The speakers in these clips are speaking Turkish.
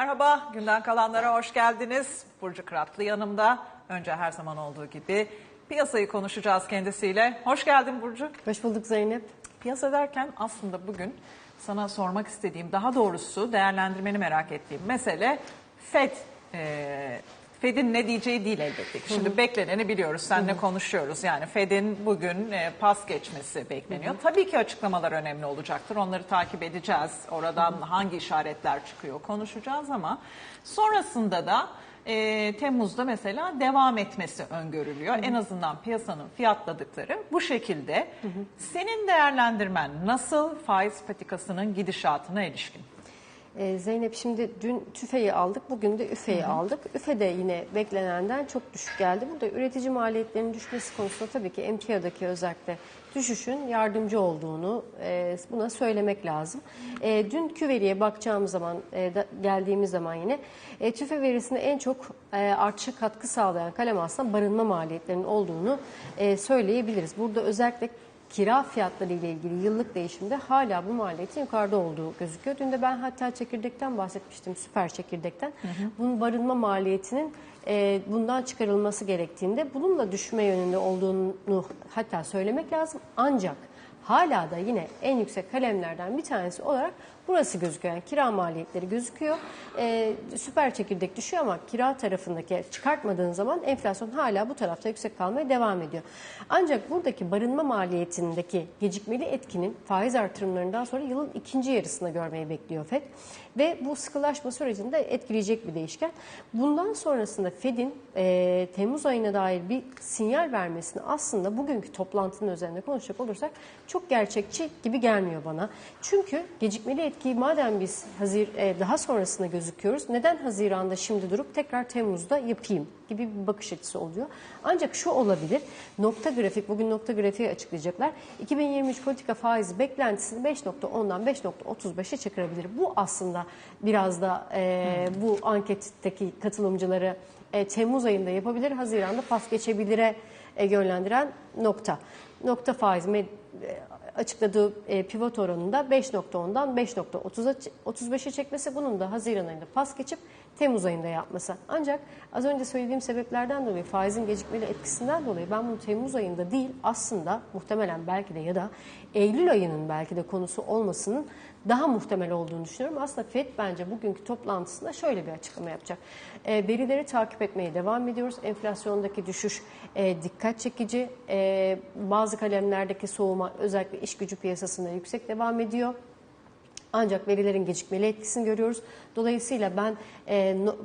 Merhaba, günden kalanlara hoş geldiniz. Burcu Kıratlı yanımda. Önce her zaman olduğu gibi piyasayı konuşacağız kendisiyle. Hoş geldin Burcu. Hoş bulduk Zeynep. Piyasa derken aslında bugün sana sormak istediğim, daha doğrusu değerlendirmeni merak ettiğim mesele FED. Ee, Fed'in ne diyeceği değil elbette. ki. Şimdi bekleneni biliyoruz, seninle konuşuyoruz. Yani Fed'in bugün e, pas geçmesi bekleniyor. Tabii ki açıklamalar önemli olacaktır. Onları takip edeceğiz. Oradan hangi işaretler çıkıyor konuşacağız ama sonrasında da e, Temmuz'da mesela devam etmesi öngörülüyor. En azından piyasanın fiyatladıkları bu şekilde. Senin değerlendirmen nasıl faiz patikasının gidişatına ilişkin? Ee, Zeynep şimdi dün tüfeği aldık, bugün de üfeyi aldık. Üfe de yine beklenenden çok düşük geldi. Burada üretici maliyetlerinin düşmesi konusunda tabii ki emtiadaki özellikle düşüşün yardımcı olduğunu e, buna söylemek lazım. E, dünkü veriye bakacağımız zaman, e, da, geldiğimiz zaman yine e, tüfe verisinde en çok e, artışa katkı sağlayan kalem aslında barınma maliyetlerinin olduğunu e, söyleyebiliriz. Burada özellikle kira fiyatları ile ilgili yıllık değişimde hala bu maliyetin yukarıda olduğu gözüküyor. Dün de ben hatta çekirdekten bahsetmiştim, süper çekirdekten. Bunun barınma maliyetinin e, bundan çıkarılması gerektiğinde bununla düşme yönünde olduğunu hatta söylemek lazım. Ancak hala da yine en yüksek kalemlerden bir tanesi olarak burası gözüküyor. Yani kira maliyetleri gözüküyor. Ee, süper çekirdek düşüyor ama kira tarafındaki çıkartmadığın zaman enflasyon hala bu tarafta yüksek kalmaya devam ediyor. Ancak buradaki barınma maliyetindeki gecikmeli etkinin faiz artırımlarından sonra yılın ikinci yarısında görmeyi bekliyor FED. Ve bu sıkılaşma sürecinde etkileyecek bir değişken. Bundan sonrasında FED'in e, Temmuz ayına dair bir sinyal vermesini aslında bugünkü toplantının üzerinde konuşacak olursak çok gerçekçi gibi gelmiyor bana. Çünkü gecikmeli etkiyi madem biz hazir, e, daha sonrasında gözüküyoruz neden Haziran'da şimdi durup tekrar Temmuz'da yapayım gibi bir bakış açısı oluyor. Ancak şu olabilir nokta grafik bugün nokta grafiği açıklayacaklar. 2023 politika faizi beklentisini 5.10'dan 5.35'e çıkarabilir. Bu aslında biraz da e, bu anketteki katılımcıları e, Temmuz ayında yapabilir, Haziran'da pas geçebilire e, yönlendiren nokta. Nokta faiz e, açıkladığı e, pivot oranında 5.10'dan 5.30'a 35'e çekmesi bunun da Haziran ayında pas geçip Temmuz ayında yapması. Ancak az önce söylediğim sebeplerden dolayı faizin gecikmeli etkisinden dolayı ben bunu Temmuz ayında değil aslında muhtemelen belki de ya da Eylül ayının belki de konusu olmasının daha muhtemel olduğunu düşünüyorum. Aslında FED bence bugünkü toplantısında şöyle bir açıklama yapacak. E, verileri takip etmeye devam ediyoruz. Enflasyondaki düşüş e, dikkat çekici. E, bazı kalemlerdeki soğuma özellikle iş gücü piyasasında yüksek devam ediyor. Ancak verilerin gecikmeli etkisini görüyoruz. Dolayısıyla ben e, no,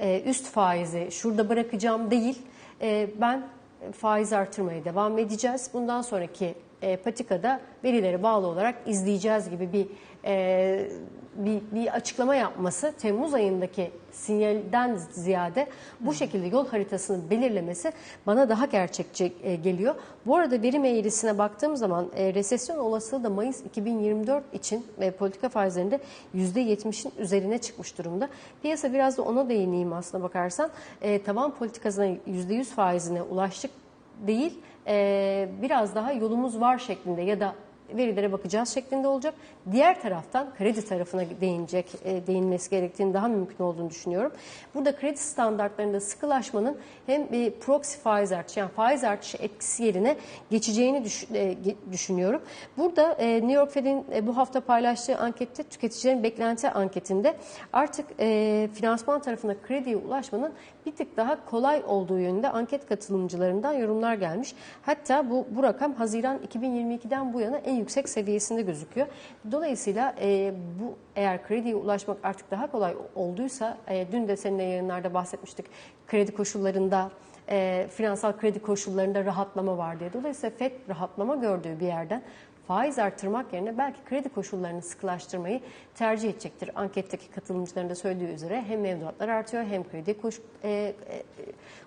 e, üst faizi şurada bırakacağım değil. E, ben faiz artırmaya devam edeceğiz. Bundan sonraki e, patikada verileri bağlı olarak izleyeceğiz gibi bir e, bir, bir açıklama yapması Temmuz ayındaki sinyalden ziyade bu şekilde yol haritasını belirlemesi bana daha gerçekçi e, geliyor. Bu arada verim eğrisine baktığım zaman e, resesyon olasılığı da Mayıs 2024 için e, politika faizlerinde %70'in üzerine çıkmış durumda. Piyasa biraz da ona değineyim aslına bakarsan. E, tavan politikasına %100 faizine ulaştık değil e, biraz daha yolumuz var şeklinde ya da verilere bakacağız şeklinde olacak. Diğer taraftan kredi tarafına değinecek, e, değinmesi gerektiğini daha mümkün olduğunu düşünüyorum. Burada kredi standartlarında sıkılaşmanın hem bir proxy faiz artışı yani faiz artışı etkisi yerine geçeceğini düş, e, ge- düşünüyorum. Burada e, New York Fed'in e, bu hafta paylaştığı ankette tüketicilerin beklenti anketinde artık e, finansman tarafına krediye ulaşmanın bir tık daha kolay olduğu yönünde anket katılımcılarından yorumlar gelmiş. Hatta bu, bu rakam Haziran 2022'den bu yana en yüksek seviyesinde gözüküyor. Dolayısıyla e, bu eğer krediye ulaşmak artık daha kolay olduysa, e, dün de seninle yayınlarda bahsetmiştik kredi koşullarında, e, finansal kredi koşullarında rahatlama var diye. Dolayısıyla FED rahatlama gördüğü bir yerden faiz artırmak yerine belki kredi koşullarını sıkılaştırmayı tercih edecektir. Anketteki katılımcıların da söylediği üzere hem mevduatlar artıyor hem kredi koş, e, e,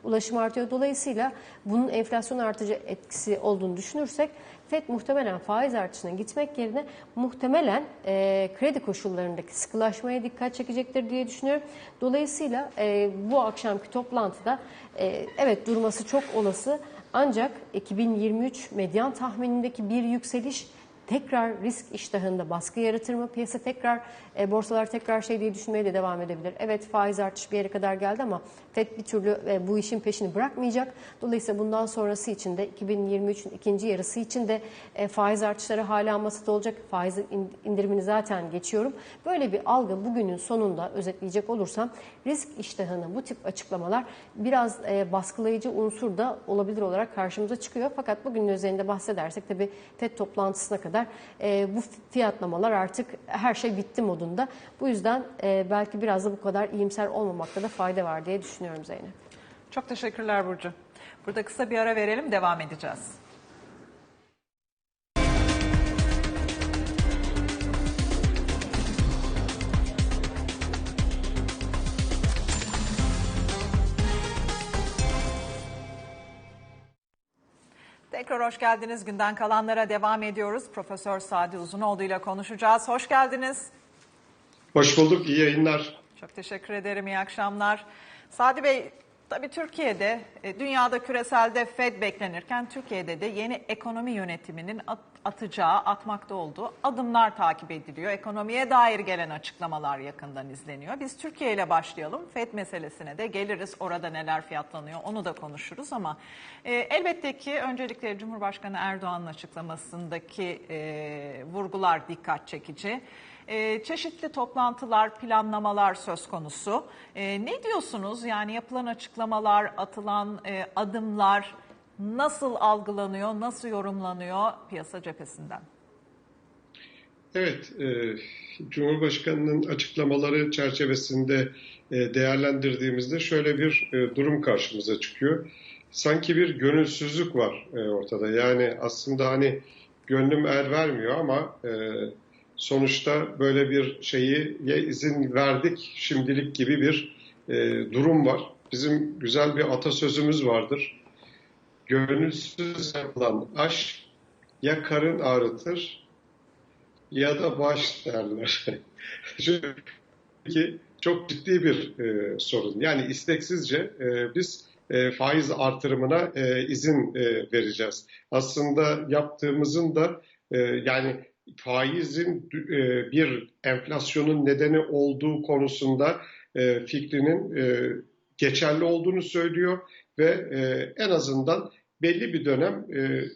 ulaşım artıyor. Dolayısıyla bunun enflasyon artıcı etkisi olduğunu düşünürsek FED muhtemelen faiz artışına gitmek yerine muhtemelen e, kredi koşullarındaki sıkılaşmaya dikkat çekecektir diye düşünüyorum. Dolayısıyla e, bu akşamki toplantıda e, evet durması çok olası ancak 2023 medyan tahminindeki bir yükseliş tekrar risk iştahında baskı yaratır mı? Piyasa tekrar, e, borsalar tekrar şey diye düşünmeye de devam edebilir. Evet faiz artış bir yere kadar geldi ama FED bir türlü e, bu işin peşini bırakmayacak. Dolayısıyla bundan sonrası için de 2023'ün ikinci yarısı için de e, faiz artışları hala masada olacak. Faiz indirimini zaten geçiyorum. Böyle bir algı bugünün sonunda özetleyecek olursam risk iştahını bu tip açıklamalar biraz e, baskılayıcı unsur da olabilir olarak karşımıza çıkıyor. Fakat bugünün üzerinde bahsedersek tabii FED toplantısına kadar e, bu fiyatlamalar artık her şey bitti modunda. Bu yüzden e, belki biraz da bu kadar iyimser olmamakta da fayda var diye düşünüyorum Zeynep. Çok teşekkürler Burcu. Burada kısa bir ara verelim, devam edeceğiz. Tekrar hoş geldiniz. Günden kalanlara devam ediyoruz. Profesör Sadi Uzunoğlu ile konuşacağız. Hoş geldiniz. Hoş bulduk. İyi yayınlar. Çok teşekkür ederim. İyi akşamlar. Sadi Bey, tabii Türkiye'de, e, dünyada küreselde FED beklenirken Türkiye'de de yeni ekonomi yönetiminin atacağı, atmakta olduğu adımlar takip ediliyor. Ekonomiye dair gelen açıklamalar yakından izleniyor. Biz Türkiye ile başlayalım. FED meselesine de geliriz. Orada neler fiyatlanıyor onu da konuşuruz ama e, elbette ki öncelikle Cumhurbaşkanı Erdoğan'ın açıklamasındaki e, vurgular dikkat çekici. E, çeşitli toplantılar, planlamalar söz konusu. E, ne diyorsunuz? Yani yapılan açıklamalar, atılan e, adımlar nasıl algılanıyor, nasıl yorumlanıyor piyasa cephesinden? Evet, e, Cumhurbaşkanı'nın açıklamaları çerçevesinde e, değerlendirdiğimizde şöyle bir e, durum karşımıza çıkıyor. Sanki bir gönülsüzlük var e, ortada. Yani aslında hani gönlüm er vermiyor ama e, sonuçta böyle bir şeyi izin verdik şimdilik gibi bir e, durum var. Bizim güzel bir atasözümüz vardır. Gönülsüz yapılan aşk ya karın ağrıtır ya da baş derler. Çünkü çok ciddi bir e, sorun. Yani isteksizce e, biz e, faiz artırımına e, izin e, vereceğiz. Aslında yaptığımızın da e, yani faizin e, bir enflasyonun nedeni olduğu konusunda e, fikrinin e, geçerli olduğunu söylüyor ve en azından belli bir dönem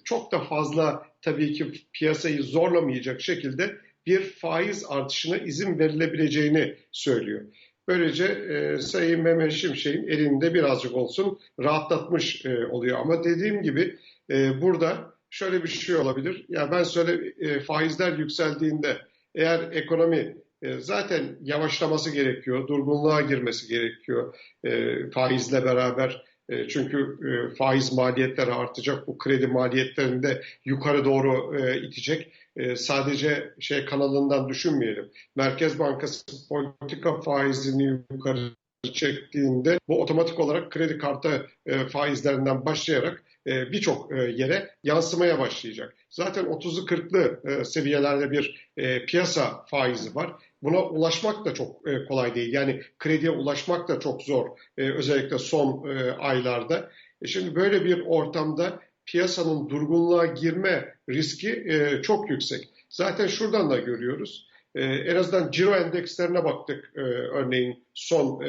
çok da fazla tabii ki piyasayı zorlamayacak şekilde bir faiz artışına izin verilebileceğini söylüyor. Böylece e, Sayın Mehmet Şimşek'in elinde birazcık olsun rahatlatmış e, oluyor. Ama dediğim gibi e, burada şöyle bir şey olabilir. Ya ben söyle e, faizler yükseldiğinde eğer ekonomi e, zaten yavaşlaması gerekiyor, durgunluğa girmesi gerekiyor e, faizle beraber. E, çünkü e, faiz maliyetleri artacak, bu kredi maliyetlerini de yukarı doğru e, itecek. Sadece şey kanalından düşünmeyelim. Merkez Bankası politika faizini yukarı çektiğinde bu otomatik olarak kredi kartı faizlerinden başlayarak birçok yere yansımaya başlayacak. Zaten 30'lu 40'lı e, seviyelerde bir piyasa faizi var. Buna ulaşmak da çok kolay değil. Yani krediye ulaşmak da çok zor. Özellikle son aylarda. Şimdi böyle bir ortamda piyasanın durgunluğa girme riski çok yüksek. Zaten şuradan da görüyoruz. en azından ciro endekslerine baktık örneğin son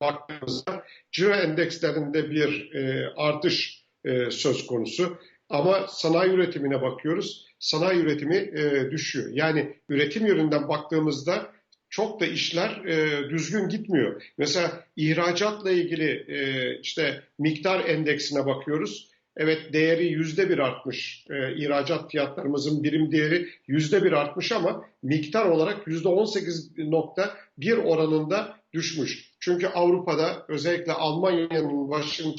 baktığımızda. Ciro endekslerinde bir artış e, söz konusu. Ama sanayi üretimine bakıyoruz. Sanayi üretimi e, düşüyor. Yani üretim yönünden baktığımızda çok da işler e, düzgün gitmiyor. Mesela ihracatla ilgili e, işte miktar endeksine bakıyoruz. Evet değeri yüzde bir artmış. E, ihracat fiyatlarımızın birim değeri yüzde bir artmış ama miktar olarak yüzde on sekiz nokta bir oranında düşmüş. Çünkü Avrupa'da özellikle Almanya'nın başını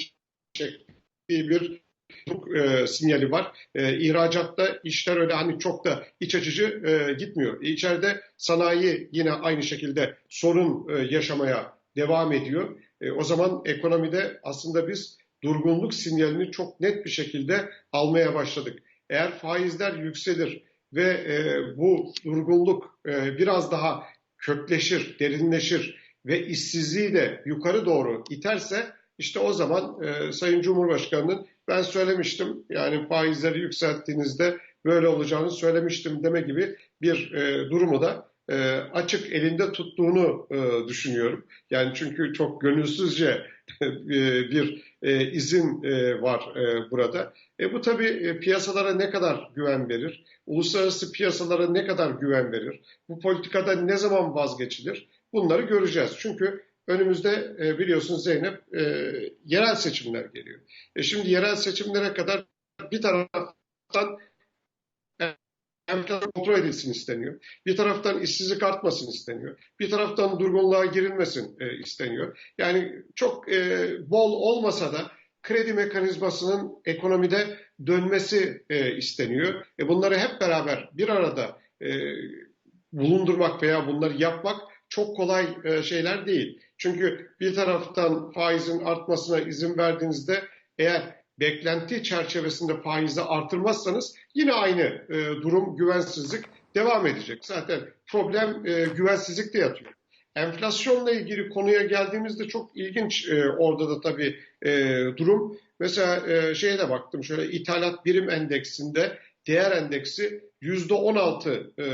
çektiği bir e, sinyali var. E, ihracatta işler öyle hani çok da iç açıcı e, gitmiyor. E, içeride sanayi yine aynı şekilde sorun e, yaşamaya devam ediyor. E, o zaman ekonomide aslında biz durgunluk sinyalini çok net bir şekilde almaya başladık. Eğer faizler yükselir ve e, bu durgunluk e, biraz daha kökleşir, derinleşir ve işsizliği de yukarı doğru iterse işte o zaman e, Sayın Cumhurbaşkanı'nın ben söylemiştim yani faizleri yükselttiğinizde böyle olacağını söylemiştim deme gibi bir e, durumu da e, açık elinde tuttuğunu e, düşünüyorum. Yani çünkü çok gönülsüzce e, bir e, izin e, var e, burada. E, bu tabii e, piyasalara ne kadar güven verir? Uluslararası piyasalara ne kadar güven verir? Bu politikada ne zaman vazgeçilir? Bunları göreceğiz. Çünkü önümüzde e, biliyorsun Zeynep e, yerel seçimler geliyor. E, şimdi yerel seçimlere kadar bir taraftan enflasyon kontrol edilsin isteniyor. Bir taraftan işsizlik artmasın isteniyor. Bir taraftan durgunluğa girilmesin e, isteniyor. Yani çok e, bol olmasa da kredi mekanizmasının ekonomide dönmesi e, isteniyor. E, bunları hep beraber bir arada e, bulundurmak veya bunları yapmak çok kolay e, şeyler değil. Çünkü bir taraftan faizin artmasına izin verdiğinizde eğer beklenti çerçevesinde faizi artırmazsanız yine aynı e, durum güvensizlik devam edecek. Zaten problem e, güvensizlikte yatıyor. Enflasyonla ilgili konuya geldiğimizde çok ilginç e, orada da tabii e, durum. Mesela e, şeye de baktım şöyle ithalat birim endeksinde değer endeksi %16 e,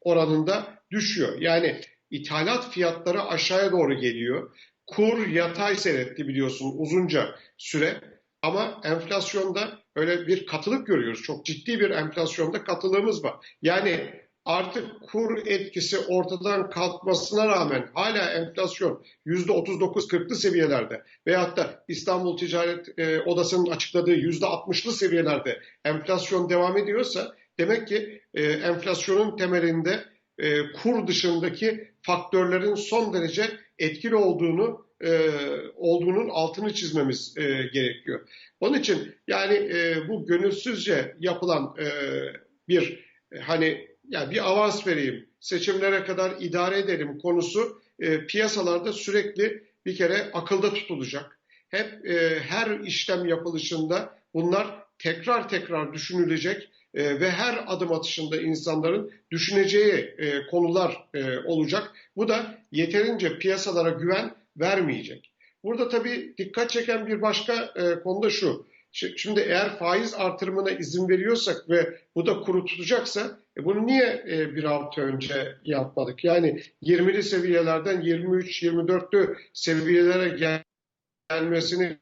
oranında düşüyor. Yani ithalat fiyatları aşağıya doğru geliyor. Kur yatay seyretti biliyorsun uzunca süre. Ama enflasyonda öyle bir katılık görüyoruz. Çok ciddi bir enflasyonda katılığımız var. Yani artık kur etkisi ortadan kalkmasına rağmen hala enflasyon %39-40'lı seviyelerde veyahut da İstanbul Ticaret e, Odası'nın açıkladığı %60'lı seviyelerde enflasyon devam ediyorsa demek ki e, enflasyonun temelinde e, kur dışındaki faktörlerin son derece etkili olduğunu e, olduğunun altını çizmemiz e, gerekiyor. Onun için yani e, bu gönülsüzce yapılan e, bir e, hani yani bir avans vereyim, seçimlere kadar idare edelim konusu e, piyasalarda sürekli bir kere akılda tutulacak. Hep e, her işlem yapılışında bunlar tekrar tekrar düşünülecek e, ve her adım atışında insanların düşüneceği e, konular e, olacak. Bu da yeterince piyasalara güven vermeyecek. Burada tabii dikkat çeken bir başka e, konu da şu. Şimdi eğer faiz artırımına izin veriyorsak ve bu da kuru tutacaksa e bunu niye bir hafta önce yapmadık? Yani 20'li seviyelerden 23-24'lü seviyelere gel gelmesini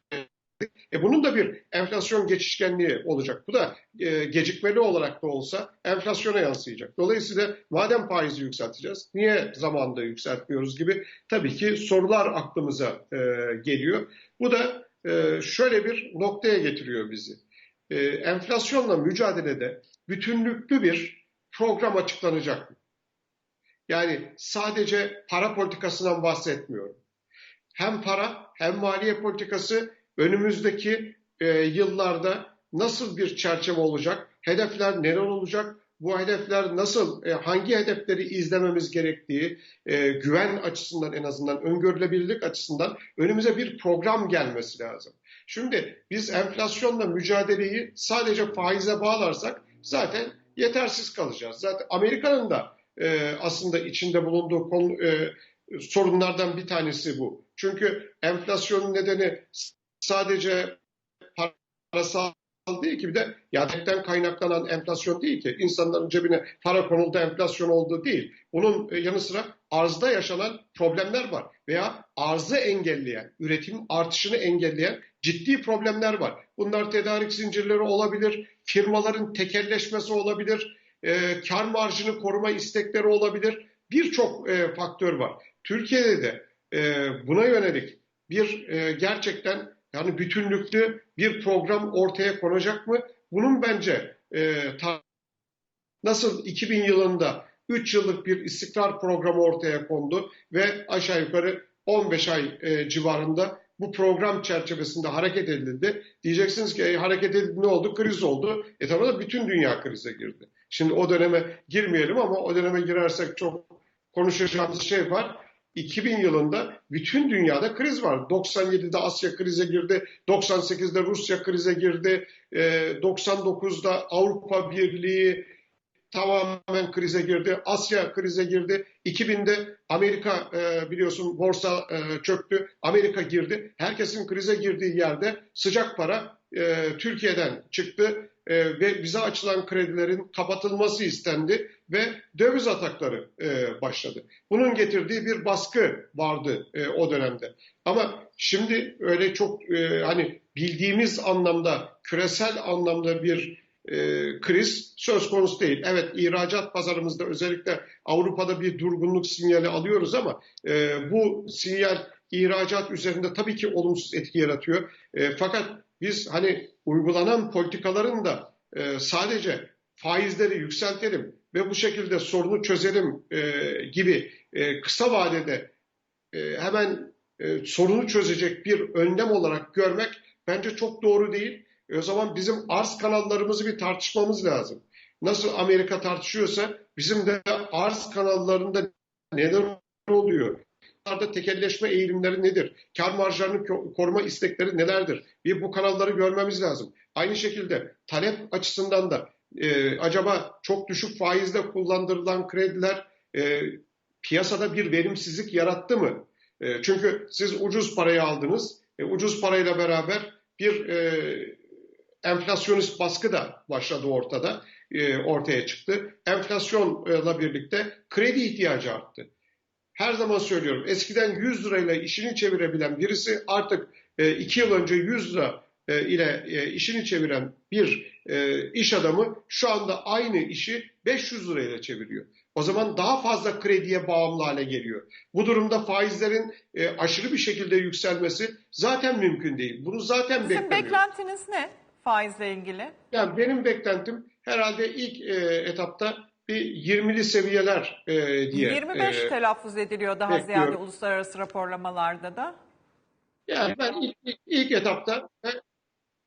bunun da bir enflasyon geçişkenliği olacak. Bu da e, gecikmeli olarak da olsa enflasyona yansıyacak. Dolayısıyla madem faizi yükselteceğiz, niye zamanda yükseltmiyoruz gibi tabii ki sorular aklımıza e, geliyor. Bu da e, şöyle bir noktaya getiriyor bizi. E, enflasyonla mücadelede bütünlüklü bir program açıklanacak mı? Yani sadece para politikasından bahsetmiyorum. Hem para hem maliye politikası önümüzdeki e, yıllarda nasıl bir çerçeve olacak? Hedefler neler olacak? Bu hedefler nasıl, e, hangi hedefleri izlememiz gerektiği, e, güven açısından en azından, öngörülebilirlik açısından önümüze bir program gelmesi lazım. Şimdi biz enflasyonla mücadeleyi sadece faize bağlarsak zaten yetersiz kalacağız. Zaten Amerika'nın da e, aslında içinde bulunduğu konu, e, sorunlardan bir tanesi bu. Çünkü enflasyonun nedeni sadece parasal değil ki bir de yadetten kaynaklanan enflasyon değil ki. insanların cebine para konuldu enflasyon olduğu değil. Bunun e, yanı sıra arzda yaşanan problemler var. Veya arzı engelleyen, üretim artışını engelleyen ciddi problemler var. Bunlar tedarik zincirleri olabilir, firmaların tekelleşmesi olabilir, e, kar marjını koruma istekleri olabilir. Birçok e, faktör var. Türkiye'de de e, buna yönelik bir e, gerçekten yani bütünlüklü bir program ortaya konacak mı? Bunun bence e, nasıl 2000 yılında 3 yıllık bir istikrar programı ortaya kondu ve aşağı yukarı 15 ay e, civarında bu program çerçevesinde hareket edildi. Diyeceksiniz ki e, hareket edildi ne oldu? Kriz oldu. E tabi da bütün dünya krize girdi. Şimdi o döneme girmeyelim ama o döneme girersek çok konuşacağımız şey var. 2000 yılında bütün dünyada kriz var. 97'de Asya krize girdi, 98'de Rusya krize girdi, 99'da e, Avrupa Birliği tamamen krize girdi, Asya krize girdi. 2000'de Amerika e, biliyorsun borsa e, çöktü, Amerika girdi. Herkesin krize girdiği yerde sıcak para Türkiye'den çıktı e, ve bize açılan kredilerin kapatılması istendi ve döviz atakları e, başladı. Bunun getirdiği bir baskı vardı e, o dönemde. Ama şimdi öyle çok e, hani bildiğimiz anlamda küresel anlamda bir e, kriz söz konusu değil. Evet ihracat pazarımızda özellikle Avrupa'da bir durgunluk sinyali alıyoruz ama e, bu sinyal ihracat üzerinde tabii ki olumsuz etki yaratıyor. E, fakat biz hani uygulanan politikaların da e, sadece faizleri yükseltelim ve bu şekilde sorunu çözelim e, gibi e, kısa vadede e, hemen e, sorunu çözecek bir önlem olarak görmek bence çok doğru değil. E, o zaman bizim arz kanallarımızı bir tartışmamız lazım. Nasıl Amerika tartışıyorsa bizim de arz kanallarında neler oluyor? Bunlarda tekelleşme eğilimleri nedir? Kar marjlarını koruma istekleri nelerdir? Bir bu kanalları görmemiz lazım. Aynı şekilde talep açısından da e, acaba çok düşük faizle kullandırılan krediler e, piyasada bir verimsizlik yarattı mı? E, çünkü siz ucuz parayı aldınız. E, ucuz parayla beraber bir e, enflasyonist baskı da başladı ortada, e, ortaya çıktı. Enflasyonla birlikte kredi ihtiyacı arttı. Her zaman söylüyorum eskiden 100 lirayla işini çevirebilen birisi artık 2 yıl önce 100 lira ile işini çeviren bir iş adamı şu anda aynı işi 500 lirayla çeviriyor. O zaman daha fazla krediye bağımlı hale geliyor. Bu durumda faizlerin aşırı bir şekilde yükselmesi zaten mümkün değil. Bunu zaten Sizin beklemiyoruz. beklentiniz ne faizle ilgili? Yani benim beklentim herhalde ilk e, etapta bir 20'li seviyeler e, diye. 25 e, telaffuz ediliyor daha bekliyorum. ziyade uluslararası raporlamalarda da. Yani ben ilk, ilk, ilk etapta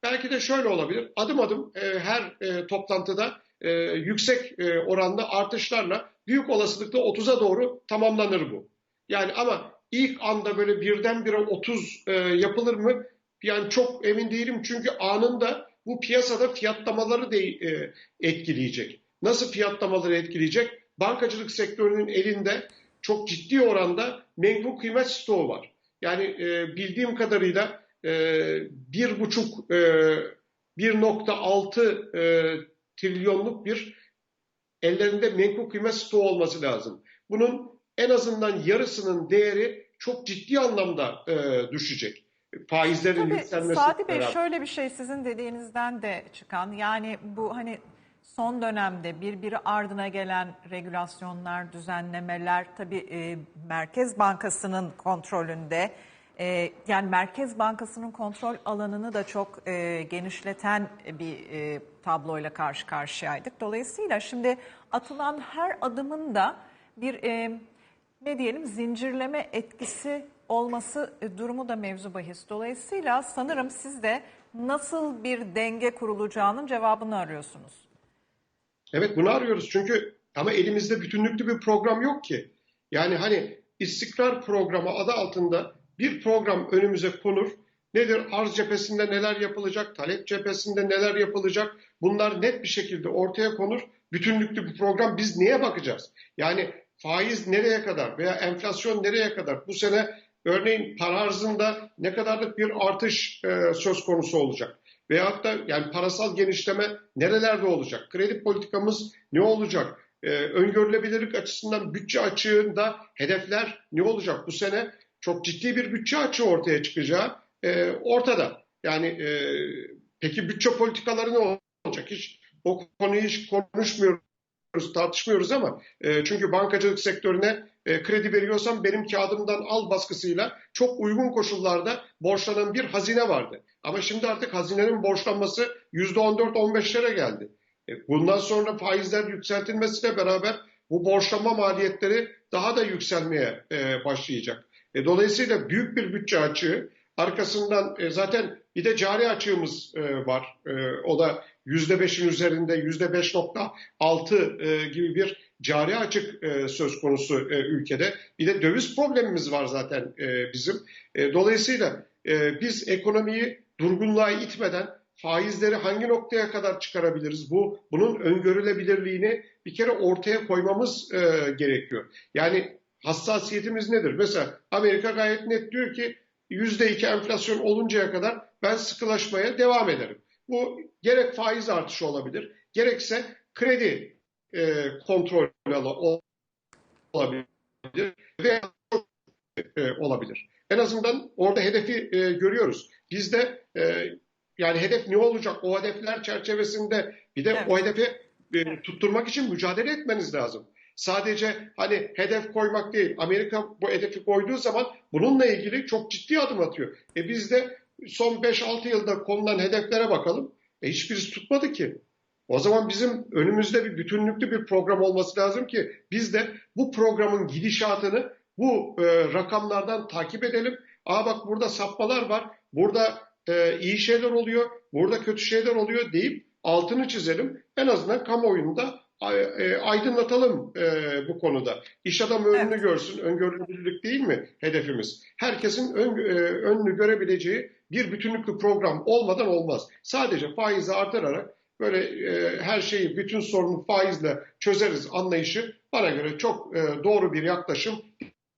belki de şöyle olabilir. Adım adım e, her e, toplantıda e, yüksek e, oranda artışlarla büyük olasılıkla 30'a doğru tamamlanır bu. Yani ama ilk anda böyle birdenbire 30 e, yapılır mı? Yani çok emin değilim çünkü anında bu piyasada fiyatlamaları da e, etkileyecek. Nasıl fiyatlamaları etkileyecek? Bankacılık sektörünün elinde çok ciddi oranda menkul kıymet stoğu var. Yani e, bildiğim kadarıyla e, bir buçuk, e, 1.6 e, trilyonluk bir ellerinde menkul kıymet stoğu olması lazım. Bunun en azından yarısının değeri çok ciddi anlamda e, düşecek. Faizlerin Tabii yükselmesi Sadi Bey beraber. şöyle bir şey sizin dediğinizden de çıkan yani bu hani son dönemde birbiri ardına gelen regülasyonlar, düzenlemeler tabii e, Merkez Bankası'nın kontrolünde e, yani Merkez Bankası'nın kontrol alanını da çok e, genişleten bir e, tabloyla karşı karşıyaydık. Dolayısıyla şimdi atılan her adımın da bir e, ne diyelim zincirleme etkisi olması e, durumu da mevzu bahis. Dolayısıyla sanırım siz de nasıl bir denge kurulacağının cevabını arıyorsunuz. Evet bunu arıyoruz çünkü ama elimizde bütünlüklü bir program yok ki. Yani hani istikrar programı adı altında bir program önümüze konur. Nedir? Arz cephesinde neler yapılacak, talep cephesinde neler yapılacak? Bunlar net bir şekilde ortaya konur. Bütünlüklü bir program biz neye bakacağız? Yani faiz nereye kadar veya enflasyon nereye kadar? Bu sene örneğin para arzında ne kadarlık bir artış e, söz konusu olacak? Veyahut da yani parasal genişleme nerelerde olacak? Kredi politikamız ne olacak? Ee, öngörülebilirlik açısından bütçe açığında hedefler ne olacak? Bu sene çok ciddi bir bütçe açığı ortaya çıkacağı e, ortada. Yani e, peki bütçe politikaları ne olacak? Hiç o konuyu hiç konuşmuyoruz, tartışmıyoruz ama e, çünkü bankacılık sektörüne e, kredi veriyorsam benim kağıdımdan al baskısıyla çok uygun koşullarda borçlanan bir hazine vardı. Ama şimdi artık hazinenin borçlanması %14-15'lere geldi. E, bundan sonra faizler yükseltilmesiyle beraber bu borçlanma maliyetleri daha da yükselmeye e, başlayacak. E, dolayısıyla büyük bir bütçe açığı, arkasından e, zaten bir de cari açığımız e, var. E, o da %5'in üzerinde %5.6 e, gibi bir cari açık e, söz konusu e, ülkede. Bir de döviz problemimiz var zaten e, bizim. E, dolayısıyla e, biz ekonomiyi durgunluğa itmeden faizleri hangi noktaya kadar çıkarabiliriz? Bu bunun öngörülebilirliğini bir kere ortaya koymamız e, gerekiyor. Yani hassasiyetimiz nedir? Mesela Amerika gayet net diyor ki %2 enflasyon oluncaya kadar ben sıkılaşmaya devam ederim. Bu gerek faiz artışı olabilir, gerekse kredi e, kontrolü olabilir veya e, olabilir. En azından orada hedefi e, görüyoruz. Bizde e, yani hedef ne olacak? O hedefler çerçevesinde bir de Evet. o hedefi e, tutturmak için mücadele etmeniz lazım. Sadece hani hedef koymak değil. Amerika bu hedefi koyduğu zaman bununla ilgili çok ciddi adım atıyor. E biz de son 5-6 yılda konulan hedeflere bakalım. E hiçbirisi tutmadı ki. O zaman bizim önümüzde bir bütünlüklü bir program olması lazım ki biz de bu programın gidişatını bu e, rakamlardan takip edelim. Aa bak burada sapmalar var, burada e, iyi şeyler oluyor, burada kötü şeyler oluyor deyip altını çizelim. En azından kamuoyunda e, aydınlatalım e, bu konuda. İş adamı önünü Evet. görsün, öngörülebilirlik değil mi hedefimiz? Herkesin ön, e, önünü görebileceği bir bütünlüklü program olmadan olmaz. Sadece faizi artırarak böyle e, her şeyi, bütün sorunu faizle çözeriz anlayışı bana göre çok e, doğru bir yaklaşım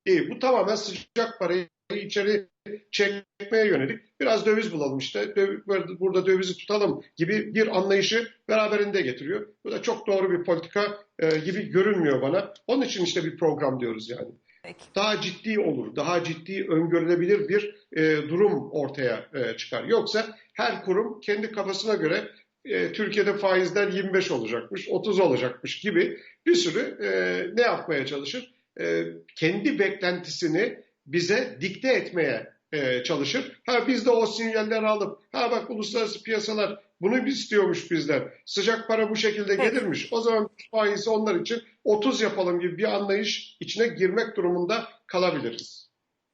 değil. Bu tamamen sıcak parayı içeri çekmeye yönelik biraz döviz bulalım işte döv- burada dövizi tutalım gibi bir anlayışı beraberinde getiriyor. Bu da çok doğru bir politika e, gibi görünmüyor bana. Onun için işte bir program diyoruz yani. Peki. Daha ciddi olur, daha ciddi öngörülebilir bir e, durum ortaya e, çıkar. Yoksa her kurum kendi kafasına göre e, Türkiye'de faizler 25 olacakmış, 30 olacakmış gibi bir sürü e, ne yapmaya çalışır? E, kendi beklentisini bize dikte etmeye e, çalışır. Ha biz de o sinyalleri alıp ha bak uluslararası piyasalar bunu istiyormuş bizden. Sıcak para bu şekilde gelirmiş. O zaman faizi onlar için 30 yapalım gibi bir anlayış içine girmek durumunda kalabiliriz.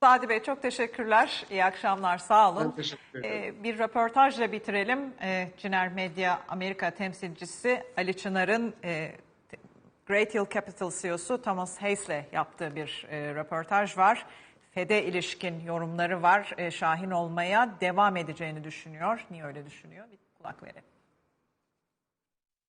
Sadi Bey çok teşekkürler. İyi akşamlar. Sağ olun. Ben teşekkür ederim. Ee, bir röportajla bitirelim. Ee, Ciner Medya Amerika temsilcisi Ali Çınar'ın e, Great Hill Capital CEO'su Thomas Hayes'le yaptığı bir e, röportaj var. FED'e ilişkin yorumları var. E, Şahin olmaya devam edeceğini düşünüyor. Niye öyle düşünüyor? Bir kulak verelim. special guest today, Thomas Hayes.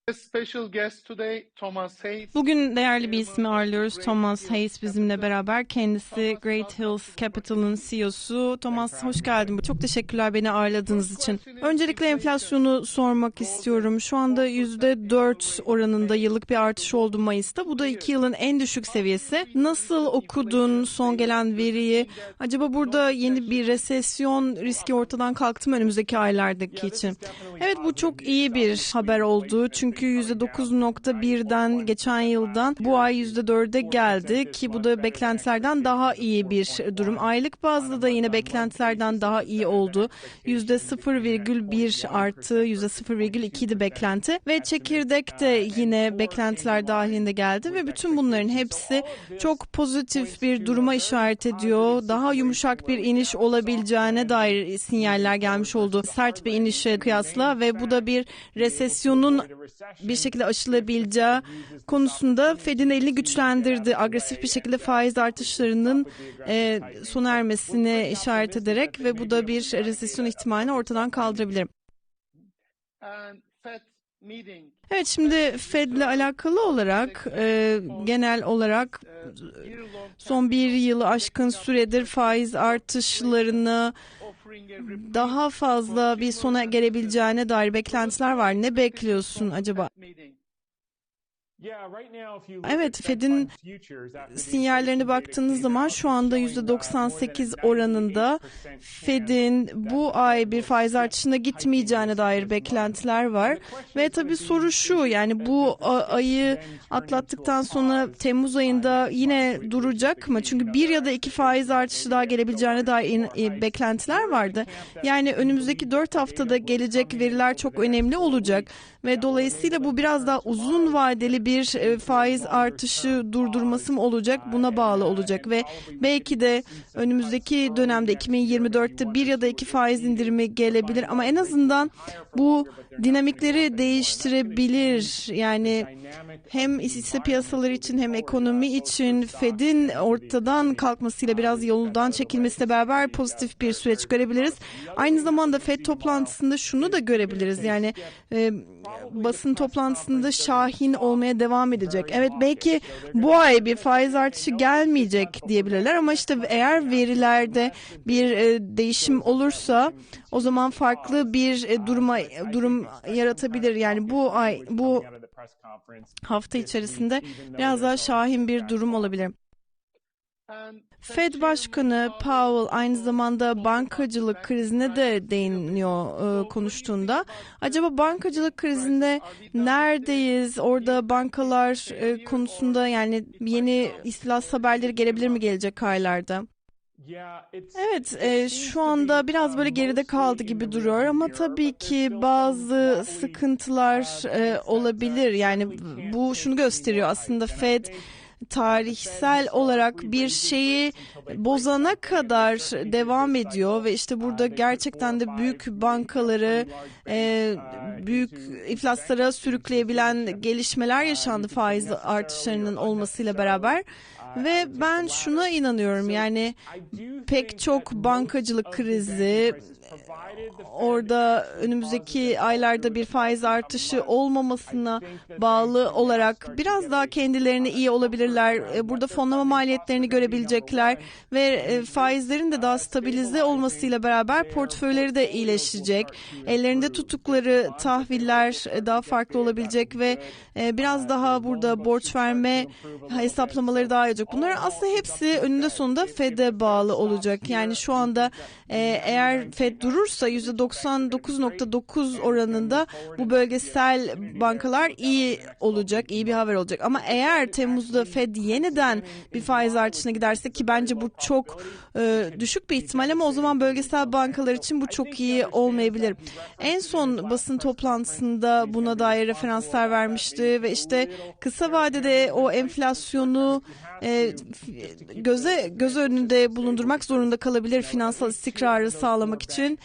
Bugün değerli bir ismi ağırlıyoruz. Thomas Hayes bizimle beraber. Kendisi Great Hills Capital'ın CEO'su. Thomas hoş geldin. Çok teşekkürler beni ağırladığınız için. Öncelikle enflasyonu sormak istiyorum. Şu anda %4 oranında yıllık bir artış oldu Mayıs'ta. Bu da iki yılın en düşük seviyesi. Nasıl okudun son gelen veriyi? Acaba burada yeni bir resesyon riski ortadan kalktı mı önümüzdeki aylardaki için? Evet bu çok iyi bir haber oldu. Çünkü %9.1'den geçen yıldan bu ay %4'e geldi ki bu da beklentilerden daha iyi bir durum. Aylık bazda da yine beklentilerden daha iyi oldu. %0,1 artı %0,2 idi beklenti ve çekirdek de yine beklentiler dahilinde geldi ve bütün bunların hepsi çok pozitif bir duruma işaret ediyor. Daha yumuşak bir iniş olabileceğine dair sinyaller gelmiş oldu. Sert bir inişe kıyasla ve bu da bir resesyonun bir şekilde aşılabileceği konusunda Fed'in elini güçlendirdi. Agresif bir şekilde faiz artışlarının e, sona ermesine işaret ederek ve bu da bir resesyon ihtimalini ortadan kaldırabilir. Evet şimdi Fed'le alakalı olarak e, genel olarak year-long son bir yılı aşkın süredir faiz artışlarını daha fazla bir sona gelebileceğine dair beklentiler var. Ne bekliyorsun acaba? Evet, Fed'in sinyallerine baktığınız zaman şu anda %98 oranında Fed'in bu ay bir faiz artışına gitmeyeceğine dair beklentiler var. Ve tabii soru şu yani bu ayı atlattıktan sonra Temmuz ayında yine duracak mı? Çünkü bir ya da iki faiz artışı daha gelebileceğine dair beklentiler vardı. Yani önümüzdeki dört haftada gelecek veriler çok önemli olacak ve dolayısıyla bu biraz daha uzun vadeli bir e, faiz artışı durdurması mı olacak buna bağlı olacak ve belki de önümüzdeki dönemde 2024'te bir ya da iki faiz indirimi gelebilir ama en azından bu dinamikleri değiştirebilir. Yani hem hisse piyasaları için hem ekonomi için Fed'in ortadan kalkmasıyla biraz yoldan çekilmesiyle beraber pozitif bir süreç görebiliriz. Aynı zamanda Fed toplantısında şunu da görebiliriz. Yani e, basın toplantısında Şahin olmaya devam edecek. Evet belki bu ay bir faiz artışı gelmeyecek diyebilirler ama işte eğer verilerde bir e, değişim olursa o zaman farklı bir e, duruma durum yaratabilir. Yani bu ay bu hafta içerisinde biraz daha şahin bir durum olabilir. Fed Başkanı Powell aynı zamanda bankacılık krizine de değiniyor e, konuştuğunda. Acaba bankacılık krizinde neredeyiz? Orada bankalar e, konusunda yani yeni iflas haberleri gelebilir mi gelecek aylarda? Evet, e, şu anda biraz böyle geride kaldı gibi duruyor ama tabii ki bazı sıkıntılar e, olabilir. Yani bu şunu gösteriyor aslında Fed tarihsel olarak bir şeyi bozana kadar devam ediyor ve işte burada gerçekten de büyük bankaları e, büyük iflaslara sürükleyebilen gelişmeler yaşandı faiz artışlarının olmasıyla beraber. Ve ben şuna inanıyorum yani pek çok bankacılık krizi orada önümüzdeki aylarda bir faiz artışı olmamasına bağlı olarak biraz daha kendilerine iyi olabilirler. E, Burada fonlama maliyetlerini görebilecekler ve e, faizlerin de daha stabilize olmasıyla beraber portföyleri de iyileşecek. Ellerinde tuttukları tahviller e, daha farklı olabilecek ve biraz daha burada borç verme hesaplamaları daha iyi olacak. Bunlar aslında hepsi önünde sonunda Fed'e bağlı olacak. Yani şu anda e, eğer Fed durursa %99.9 oranında bu bölgesel bankalar iyi olacak, iyi bir haber olacak. Ama eğer Temmuz'da Fed yeniden bir faiz artışına giderse ki bence bu çok e, düşük bir ihtimal ama o zaman bölgesel bankalar için bu çok iyi olmayabilir. En son basın toplantısında buna dair referanslar vermişti ve işte kısa vadede o enflasyonu e, göze göz önünde bulundurmak zorunda kalabilir finansal istikrarı sağlamak için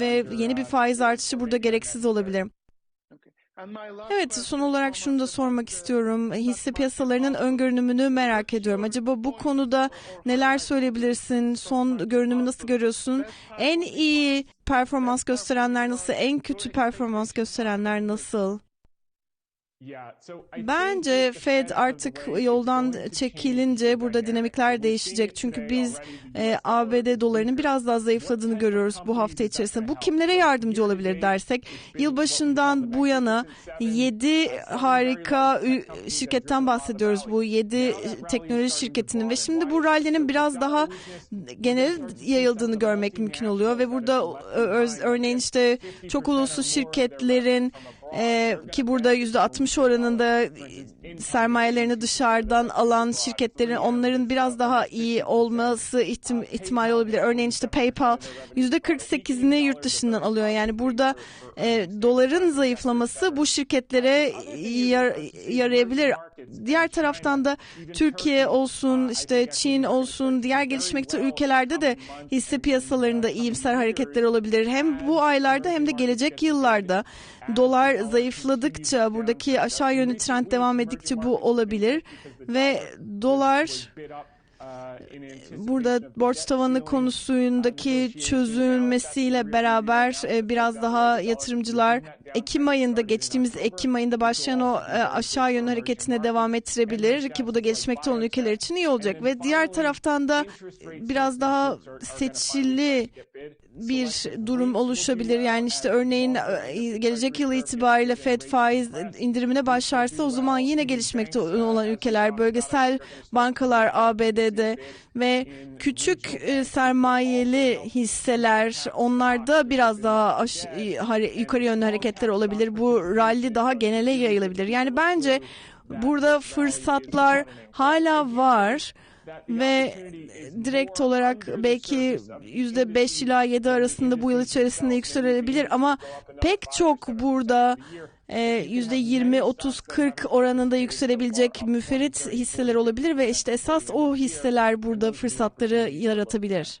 ve yeni bir faiz artışı burada gereksiz olabilir. Evet, son olarak şunu da sormak istiyorum. Hisse piyasalarının ön görünümünü merak ediyorum. Acaba bu konuda neler söyleyebilirsin? Son görünümü nasıl görüyorsun? En iyi performans gösterenler nasıl? En kötü performans gösterenler nasıl? Bence Fed artık yoldan çekilince burada dinamikler değişecek. Çünkü biz e, ABD dolarının biraz daha zayıfladığını görüyoruz bu hafta içerisinde. Bu kimlere yardımcı olabilir dersek yılbaşından bu yana 7 harika şirketten bahsediyoruz. Bu 7 teknoloji şirketinin ve şimdi bu rally'nin biraz daha genel yayıldığını görmek mümkün oluyor ve burada örneğin işte çok uluslu şirketlerin ee, ki burada yüzde 60 oranında sermayelerini dışarıdan alan şirketlerin onların biraz daha iyi olması ihtim, ihtimali olabilir. Örneğin işte PayPal yüzde 48'ini yurt dışından alıyor. Yani burada e, doların zayıflaması bu şirketlere yar- yarayabilir. Diğer taraftan da Türkiye olsun, işte Çin olsun, diğer gelişmekte ülkelerde de hisse piyasalarında iyimser hareketler olabilir. Hem bu aylarda hem de gelecek yıllarda dolar zayıfladıkça, buradaki aşağı yönlü trend devam ettikçe bu olabilir. Ve dolar burada borç tavanı konusundaki çözülmesiyle beraber e, biraz daha yatırımcılar Ekim ayında geçtiğimiz Ekim ayında başlayan o e, aşağı yönlü hareketine devam ettirebilir ki bu da gelişmekte olan ülkeler için iyi olacak. Ve diğer taraftan da biraz daha seçili bir durum oluşabilir. Yani işte örneğin e, gelecek yıl itibariyle Fed faiz indirimine başlarsa o zaman yine gelişmekte olan ülkeler, bölgesel bankalar ABD'de ve küçük e, sermayeli hisseler onlarda biraz daha e, yukarı yönlü hareketler olabilir. Bu rally daha genele yayılabilir. Yani bence burada fırsatlar hala var ve direkt olarak belki yüzde 5 ila 7 arasında bu yıl içerisinde yükselebilir ama pek çok burada e, yüzde 20, 30, 40 oranında yükselebilecek müferit hisseler olabilir ve işte esas o hisseler burada fırsatları yaratabilir.